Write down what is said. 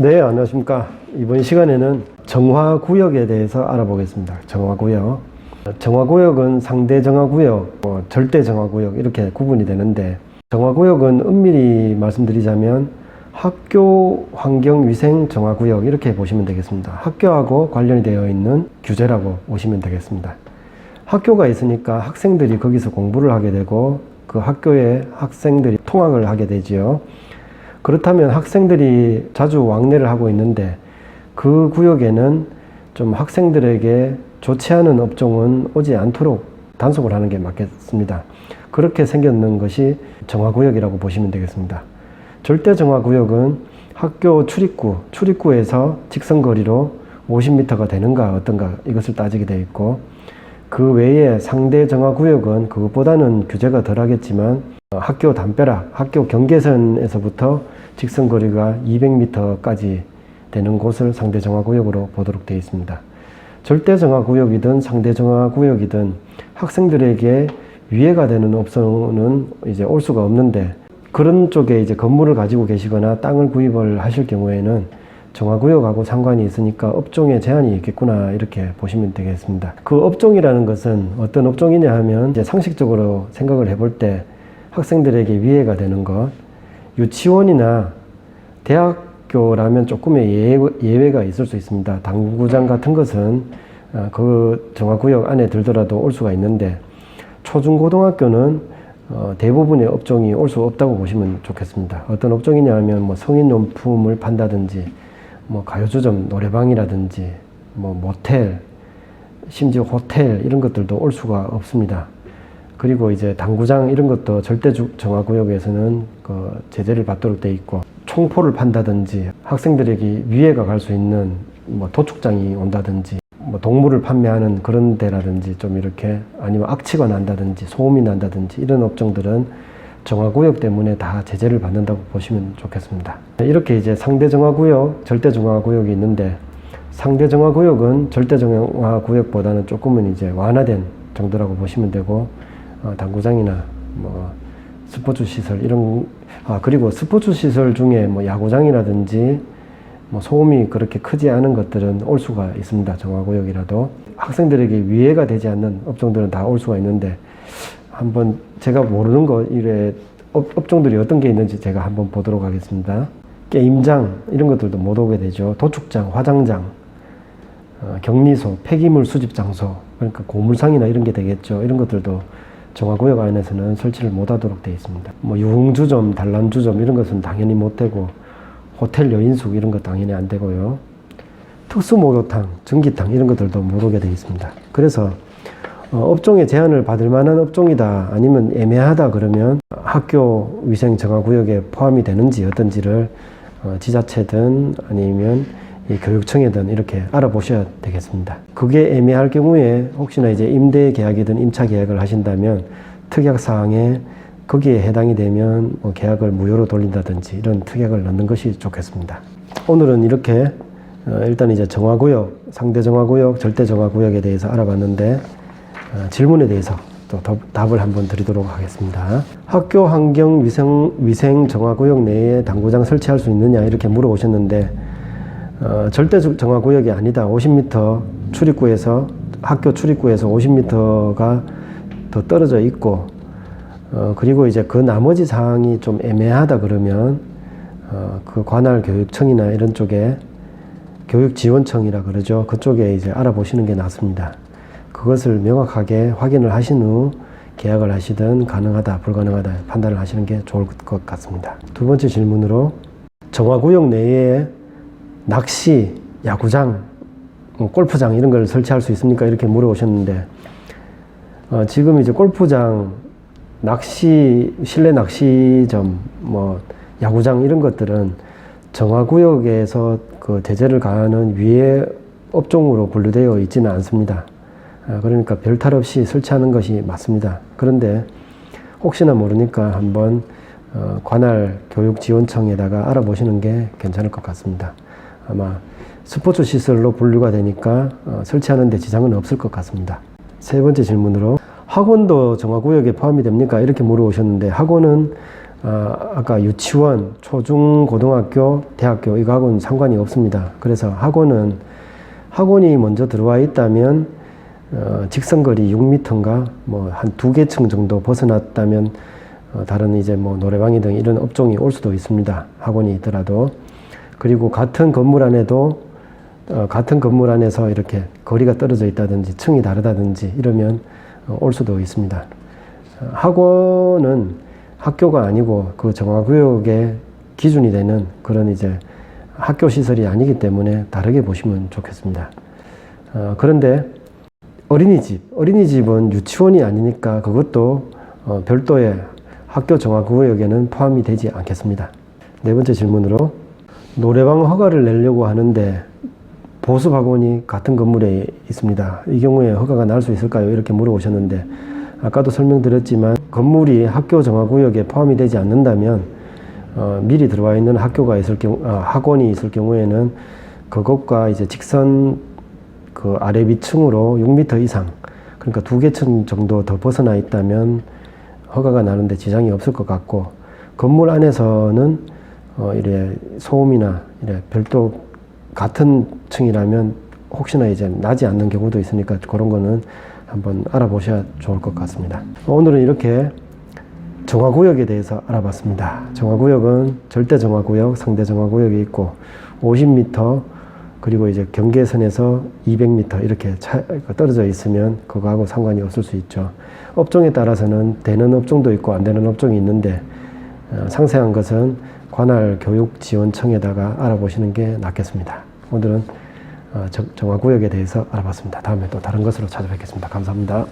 네, 안녕하십니까. 이번 시간에는 정화구역에 대해서 알아보겠습니다. 정화구역. 정화구역은 상대 정화구역, 뭐 절대 정화구역 이렇게 구분이 되는데 정화구역은 엄밀히 말씀드리자면 학교 환경 위생 정화구역 이렇게 보시면 되겠습니다. 학교하고 관련이 되어 있는 규제라고 보시면 되겠습니다. 학교가 있으니까 학생들이 거기서 공부를 하게 되고 그 학교에 학생들이 통학을 하게 되지요. 그렇다면 학생들이 자주 왕래를 하고 있는데 그 구역에는 좀 학생들에게 좋지 않은 업종은 오지 않도록 단속을 하는 게 맞겠습니다. 그렇게 생겼는 것이 정화구역이라고 보시면 되겠습니다. 절대 정화구역은 학교 출입구, 출입구에서 직선거리로 50m가 되는가 어떤가 이것을 따지게 되어 있고 그 외에 상대 정화구역은 그것보다는 규제가 덜 하겠지만 어, 학교 담벼락, 학교 경계선에서부터 직선 거리가 200m까지 되는 곳을 상대 정화 구역으로 보도록 되어 있습니다. 절대 정화 구역이든 상대 정화 구역이든 학생들에게 위해가 되는 업소는 이제 올 수가 없는데 그런 쪽에 이제 건물을 가지고 계시거나 땅을 구입을 하실 경우에는 정화구역하고 상관이 있으니까 업종에 제한이 있겠구나 이렇게 보시면 되겠습니다. 그 업종이라는 것은 어떤 업종이냐 하면 이제 상식적으로 생각을 해볼 때 학생들에게 위해가 되는 것, 유치원이나 대학교라면 조금의 예- 예외가 있을 수 있습니다. 당구장 같은 것은 어, 그 정화구역 안에 들더라도 올 수가 있는데 초중고등학교는 어, 대부분의 업종이 올 수 없다고 보시면 좋겠습니다. 어떤 업종이냐 하면 뭐 성인 용품을 판다든지 뭐 가요주점 노래방이라든지 뭐 모텔 심지어 호텔 이런 것들도 올 수가 없습니다. 그리고 이제 당구장 이런 것도 절대 주- 정화구역에서는 그 제재를 받도록 돼 있고 총포를 판다든지 학생들에게 위해가 갈 수 있는 뭐 도축장이 온다든지 뭐 동물을 판매하는 그런 데라든지 좀 이렇게 아니면 악취가 난다든지 소음이 난다든지 이런 업종들은 정화구역 때문에 다 제재를 받는다고 보시면 좋겠습니다. 이렇게 이제 상대 정화구역, 절대 정화구역이 있는데 상대 정화구역은 절대 정화구역보다는 조금은 이제 완화된 정도라고 보시면 되고 어, 당구장이나 뭐 스포츠 시설 이런 아 그리고 스포츠 시설 중에 뭐 야구장이라든지 뭐 소음이 그렇게 크지 않은 것들은 올 수가 있습니다. 정화구역이라도 학생들에게 위해가 되지 않는 업종들은 다 올 수가 있는데 한번 제가 모르는 거 이래 업, 업종들이 어떤 게 있는지 제가 한번 보도록 하겠습니다. 게임장 이런 것들도 못 오게 되죠. 도축장, 화장장, 어, 격리소, 폐기물 수집 장소 그러니까 고물상이나 이런 게 되겠죠. 이런 것들도 정화구역 안에서는 설치를 못하도록 되어 있습니다. 뭐 유흥주점, 단란주점 이런 것은 당연히 못 되고 호텔 여인숙 이런 거 당연히 안 되고요. 특수목욕탕, 전기탕 이런 것들도 못 오게 되어 있습니다. 그래서 어, 업종에 제한을 받을 만한 업종이다 아니면 애매하다 그러면 학교 위생 정화구역에 포함이 되는지 어떤지를 어, 지자체든 아니면 이 교육청이든 이렇게 알아보셔야 되겠습니다. 그게 애매할 경우에 혹시나 이제 임대 계약이든 임차 계약을 하신다면 특약 사항에 거기에 해당이 되면 뭐 계약을 무효로 돌린다든지 이런 특약을 넣는 것이 좋겠습니다. 오늘은 이렇게 어, 일단 이제 정화구역, 상대 정화구역, 절대 정화구역에 대해서 알아봤는데 어, 질문에 대해서 또 더- 답을 한번 드리도록 하겠습니다. 학교 환경 위생 위생 정화구역 내에 당구장 설치할 수 있느냐 이렇게 물어보셨는데 어, 절대 주- 정화 구역이 아니다. 50m 출입구에서 학교 출입구에서 50m가 더 떨어져 있고 어, 그리고 이제 그 나머지 사항이 좀 애매하다 그러면 어, 그 관할 교육청이나 이런 쪽에 교육지원청이라 그러죠. 그쪽에 이제 알아보시는 게 낫습니다. 그것을 명확하게 확인을 하신 후 계약을 하시든 가능하다, 불가능하다 판단을 하시는 게 좋을 것 같습니다. 두 번째 질문으로 정화구역 내에 낚시, 야구장, 뭐 골프장 이런 걸 설치할 수 있습니까? 이렇게 물어보셨는데 어, 지금 이제 골프장, 낚시, 실내 낚시점, 뭐 야구장 이런 것들은 정화구역에서 그 제재를 가하는 위에 업종으로 분류되어 있지는 않습니다. 아, 그러니까 별 탈 없이 설치하는 것이 맞습니다. 그런데 혹시나 모르니까 한번 어, 관할 교육지원청에다가 알아보시는 게 괜찮을 것 같습니다. 아마 스포츠 시설로 분류가 되니까 어, 설치하는 데 지장은 없을 것 같습니다. 세 번째 질문으로 학원도 정화구역에 포함이 됩니까? 이렇게 물어보셨는데 학원은 아, 아까 유치원, 초중, 고등학교, 대학교 이거하고는 상관이 없습니다. 그래서 학원은 학원이 먼저 들어와 있다면 어, 직선거리 6m인가 뭐 한 두 개 층 정도 벗어났다면 어, 다른 이제 뭐 노래방이 등 이런 업종이 올 수도 있습니다. 학원이 있더라도 그리고 같은 건물 안에도 어, 같은 건물 안에서 이렇게 거리가 떨어져 있다든지 층이 다르다든지 이러면 어, 올 수도 있습니다. 어, 학원은 학교가 아니고 그 정화구역의 기준이 되는 그런 이제 학교 시설이 아니기 때문에 다르게 보시면 좋겠습니다. 어, 그런데 어린이집, 어린이집은 유치원이 아니니까 그것도 어, 별도의 학교 정화구역에는 포함이 되지 않겠습니다. 네 번째 질문으로 노래방 허가를 내려고 하는데 보습학원이 같은 건물에 있습니다. 이 경우에 허가가 날 수 있을까요? 이렇게 물어보셨는데 아까도 설명드렸지만 건물이 학교 정화구역에 포함이 되지 않는다면 어, 미리 들어와 있는 학교가 있을 경우 아, 학원이 있을 경우에는 그것과 이제 직선 그 아래 위층으로 6m 이상 그러니까 두 개 층 정도 더 벗어나 있다면 허가가 나는데 지장이 없을 것 같고 건물 안에서는 어, 이래 소음이나 이래 별도 같은 층이라면 혹시나 이제 나지 않는 경우도 있으니까 그런 거는 한번 알아보셔야 좋을 것 같습니다. 오늘은 이렇게 정화구역에 대해서 알아봤습니다. 정화구역은 절대 정화구역, 상대 정화구역이 있고 50m 그리고 이제 경계선에서 200m 이렇게 차, 떨어져 있으면 그거하고 상관이 없을 수 있죠. 업종에 따라서는 되는 업종도 있고 안 되는 업종이 있는데 어, 상세한 것은 관할 교육 지원청에다가 알아보시는 게 낫겠습니다. 오늘은 어, 정- 정화구역에 대해서 알아봤습니다. 다음에 또 다른 것으로 찾아뵙겠습니다. 감사합니다.